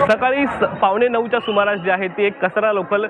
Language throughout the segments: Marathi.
सकाळी स- पावणे नऊच्या सुमारास जे आहे ते एक कचरा लोकल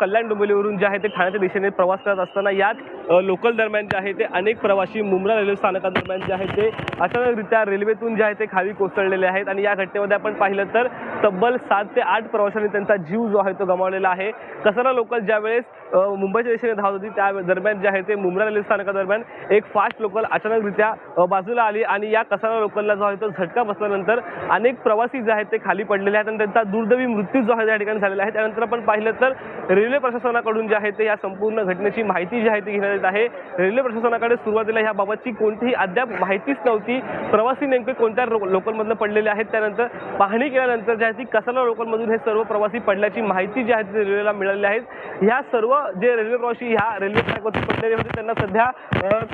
कल्याण डोंबिवलीवरून जे आहे ते ठाण्याच्या दिशेने प्रवास करत असताना याच लोकल दरम्यान जे आहे ते अनेक प्रवासी मुंब्रा रेल्वे स्थानकादरम्यान जे आहे ते अचानकरित्या रेल्वेतून जे आहे ते खाली कोसळलेले आहेत. आणि या घटनेमध्ये आपण पाहिलं तर तब्बल सात ते आठ प्रवाशांनी त्यांचा जीव जो आहे तो गमावलेला आहे. कसारा लोकल ज्यावेळेस मुंबईच्या दिशेने धावत होती त्या दरम्यान जे आहे ते मुंब्रा रेल्वे स्थानकादरम्यान एक फास्ट लोकल अचानकरित्या बाजूला आली आणि या कसारा लोकलला जो आहे तो झटका बसल्यानंतर अनेक प्रवासी जे आहेत ते खाली पडलेले आहेत आणि त्यांचा दुर्दैवी मृत्यू जो आहे त्या ठिकाणी झालेला आहे. त्यानंतर आपण पाहिलं तर रेल्वे प्रशासनाकडून जे आहे ते या संपूर्ण घटनेची माहिती जी आहे ती घेण्यात येत आहे. रेल्वे प्रशासनाकडे सुरुवातीला ह्याबाबतची कोणतीही अद्याप माहितीच नव्हती. प्रवासी नेमके कोणत्या लोकलमधनं पडलेले आहेत त्यानंतर पाहणी केल्यानंतर जे आहे ती कसाला लोकलमधून हे सर्व प्रवासी पडल्याची माहिती जी आहे ती रेल्वेला मिळालेली आहे. ह्या सर्व जे रेल्वे प्रवासी ह्या रेल्वे ट्रॅकवरती पडलेले होते त्यांना सध्या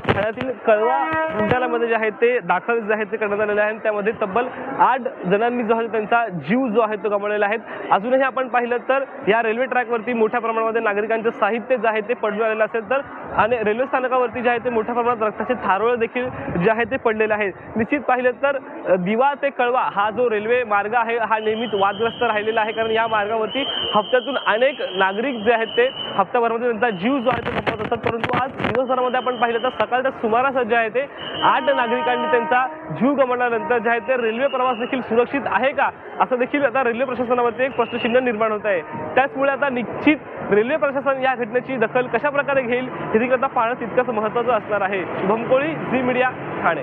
ठाण्यातील कळवा रुग्णालयामध्ये जे आहे ते दाखल जे आहे ते करण्यात आलेले आहे. त्यामध्ये तब्बल आठ जणांनी जो आहे त्यांचा जीव जो आहे तो गमावलेला आहे. अजूनही आपण पाहिलं तर या रेल्वे ट्रॅकवरती मोठ्या प्रमाणामध्ये नागरिकांचं साहित्य जे आहे ते पडून आलेलं असेल तर आणि रेल्वे स्थानकावरती जे आहे ते मोठ्या प्रमाणात रक्ताचे थारोळ देखील जे आहे ते पडलेले आहेत. निश्चित पाहिलं तर दिवा ते कळवा हा जो रेल्वे मार्ग आहे हा नेहमीच वादग्रस्त राहिलेला आहे. कारण या मार्गावरती हप्त्यातून अनेक नागरिक जे आहेत ते हप्त्याभरामध्ये त्यांचा जीव जो आहे तो गमवत असतात. परंतु आज दिवसभरामध्ये आपण पाहिलं तर सकाळच्या सुमारास जे आहे ते आठ नागरिकांनी त्यांचा जीव गमावल्यानंतर जे आहे ते रेल्वे प्रवास देखील सुरक्षित आहे का असं देखील आता रेल्वे प्रशासनावरती एक प्रश्नचिन्ह निर्माण होत आहे. त्याचमुळे आता निश्चित रेल्वे प्रशासन या घटनेची दखल कशा प्रकारे घेईल हे सतर्कता पाळणं तितकंच महत्वाचं असणार आहे. भंकोळी झी मीडिया ठाणे.